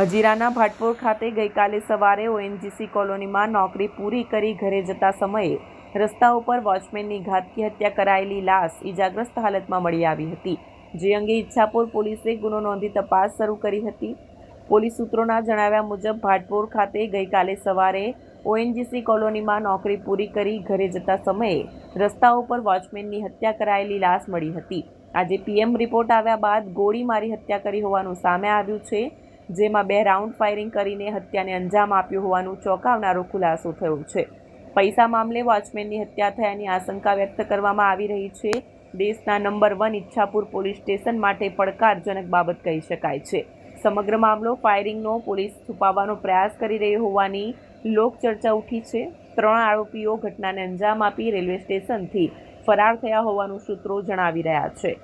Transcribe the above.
હજીરાના ભાટપોર ખાતે ગઈકાલે સવારે ઓએનજીસી કોલોનીમાં નોકરી પૂરી કરી ઘરે જતા સમયે રસ્તા ઉપર વોચમેનની ઘાતકી હત્યા કરાયેલી લાશ ઇજાગ્રસ્ત હાલતમાં મળી આવી હતી. જે અંગે ઈચ્છાપુર પોલીસે ગુનો નોંધી તપાસ શરૂ કરી હતી. પોલીસ સૂત્રોના જણાવ્યા મુજબ, ભાટપોર ખાતે ગઈકાલે સવારે ઓએનજીસી કોલોનીમાં નોકરી પૂરી કરી ઘરે જતા સમયે રસ્તા ઉપર વોચમેનની હત્યા કરાયેલી લાશ મળી હતી. આજે પીએમ રિપોર્ટ આવ્યા બાદ ગોળી મારી હત્યા કરી હોવાનું સામે આવ્યું છે. જેમાં બે રાઉન્ડ ફાયરિંગ કરીને હત્યાને અંજામ આપ્યો હોવાનું ચોંકાવનારો ખુલાસો થયો છે. પૈસા મામલે વોચમેનની હત્યા થયાની આશંકા વ્યક્ત કરવામાં આવી રહી છે. દેશના number one Ichhapur police station માટે પડકારજનક બાબત કહી શકાય છે. સમગ્ર મામલો ફાયરિંગનો પોલીસ છુપાવવાનો પ્રયાસ કરી રહી હોવાની લોકચર્ચા ઉઠી છે. ત્રણ આરોપીઓ ઘટનાને અંજામ આપી રેલવે સ્ટેશનથી ફરાર થયા હોવાનું સૂત્રો જણાવી રહ્યા છે.